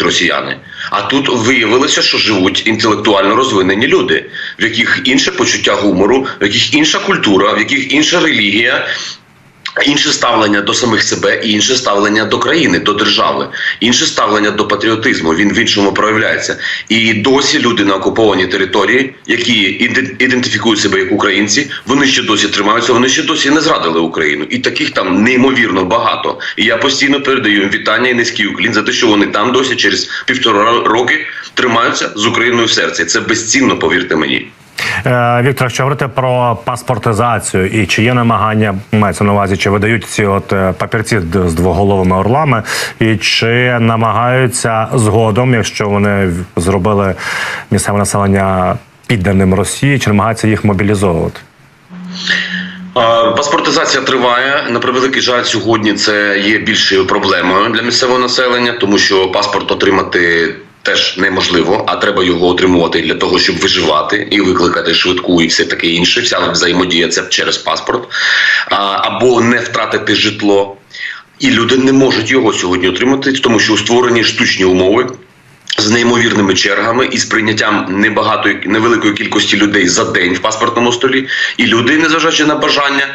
росіяни. А тут виявилося, що живуть інтелектуально розвинені люди, в яких інше почуття гумору, в яких інша культура, в яких інша релігія. Інше ставлення до самих себе, і інше ставлення до країни, до держави, інше ставлення до патріотизму. Він в іншому проявляється. І досі люди на окупованій території, які іде- ідентифікують себе як українці, вони ще досі тримаються, вони ще досі не зрадили Україну. І таких там неймовірно багато. І я постійно передаю їм вітання і низький уклін за те, що вони там досі через півтора роки тримаються з Україною в серці. Це безцінно, повірте мені. Е, Віктор, що говорити про паспортизацію і чи є намагання мається на увазі, чи видають ці от е, папірці з двоголовими орлами, і чи намагаються згодом, якщо вони зробили місцеве населення підданим Росії, чи намагаються їх мобілізовувати? Паспортизація триває. На превеликий жаль, сьогодні це є більшою проблемою для місцевого населення, тому що паспорт отримати. Теж неможливо, а треба його отримувати для того, щоб виживати і викликати швидку і все таке інше. Вся взаємодія це через паспорт, або не втратити житло. І люди не можуть його сьогодні отримати, тому що створені штучні умови з неймовірними чергами і з прийняттям небагатої невеликої кількості людей за день в паспортному столі, і люди, незважаючи на бажання,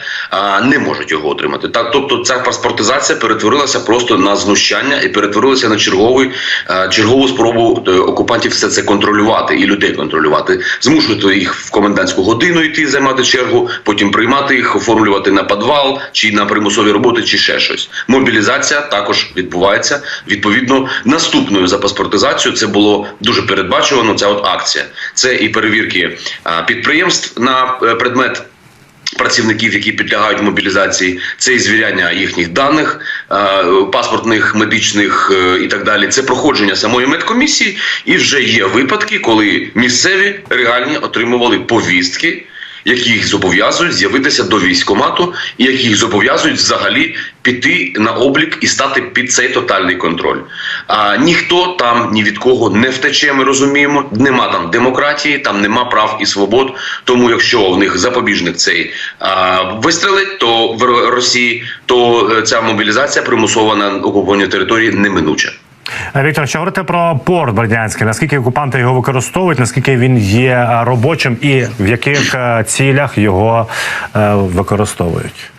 не можуть його отримати. Так, тобто, ця паспортизація перетворилася просто на знущання і перетворилася на черговий чергову спробу е, окупантів все це контролювати і людей контролювати, змушувати їх в комендантську годину йти займати чергу, потім приймати їх, оформлювати на підвал чи на примусові роботи, чи ще щось. Мобілізація також відбувається. Відповідно, наступною за паспортизацію це було дуже передбачувано. Ця от акція. Це і перевірки підприємств на е, предмет. Працівників, які підлягають мобілізації, це і звіряння їхніх даних, е, паспортних, медичних е, і так далі. Це проходження самої медкомісії, і вже є випадки, коли місцеві реальні отримували повістки, які їх зобов'язують з'явитися до військкомату, і які їх зобов'язують взагалі піти на облік і стати під цей тотальний контроль. А ніхто там ні від кого не втече. Ми розуміємо. Нема там демократії, там нема прав і свобод. Тому, якщо в них запобіжник цей а, вистрелить, то в Росії, то е, ця мобілізація примусова на окупованій території неминуча. Віктор, що говорити про порт Бердянський? Наскільки окупанти його використовують? Наскільки він є робочим, і в яких е, цілях його е, використовують?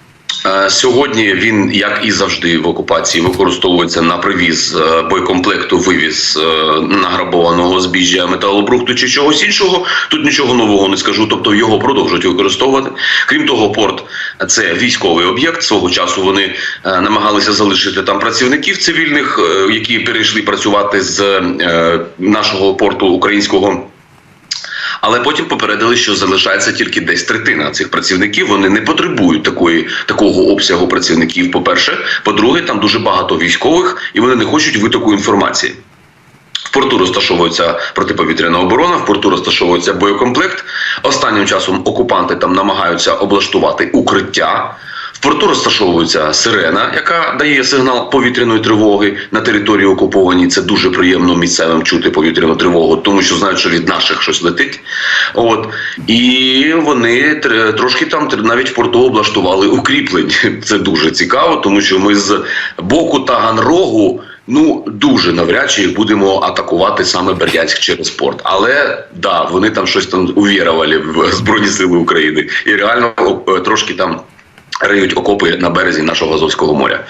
Е, Сьогодні він, як і завжди, в окупації використовується на привіз е, боєкомплекту, вивіз е, награбованого збіжжя металобрухту чи чогось іншого. Тут нічого нового не скажу. Тобто його продовжують використовувати. Крім того, порт це військовий об'єкт. Свого часу вони намагалися залишити там працівників цивільних, які перейшли працювати з нашого порту українського. Але потім попередили, що залишається тільки десь третина цих працівників. Вони не потребують такої такого обсягу працівників. По перше, по-друге, там дуже багато військових, і вони не хочуть витоку інформації. В порту розташовується протиповітряна оборона, в порту розташовується боєкомплект. Останнім часом окупанти там намагаються облаштувати укриття. В порту розташовується сирена, яка дає сигнал повітряної тривоги на території окупованій. Це дуже приємно місцевим чути повітряну тривогу, тому що знають, що від наших щось летить. От і вони трошки там навіть в порту облаштували укріплень. Це дуже цікаво, тому що ми з боку Таганрогу. Ну дуже навряд чи будемо атакувати саме Бердянськ через порт. Але да, вони там щось там увірували в Збройні Сили України і реально трошки там риють окопи на березі нашого Азовського моря.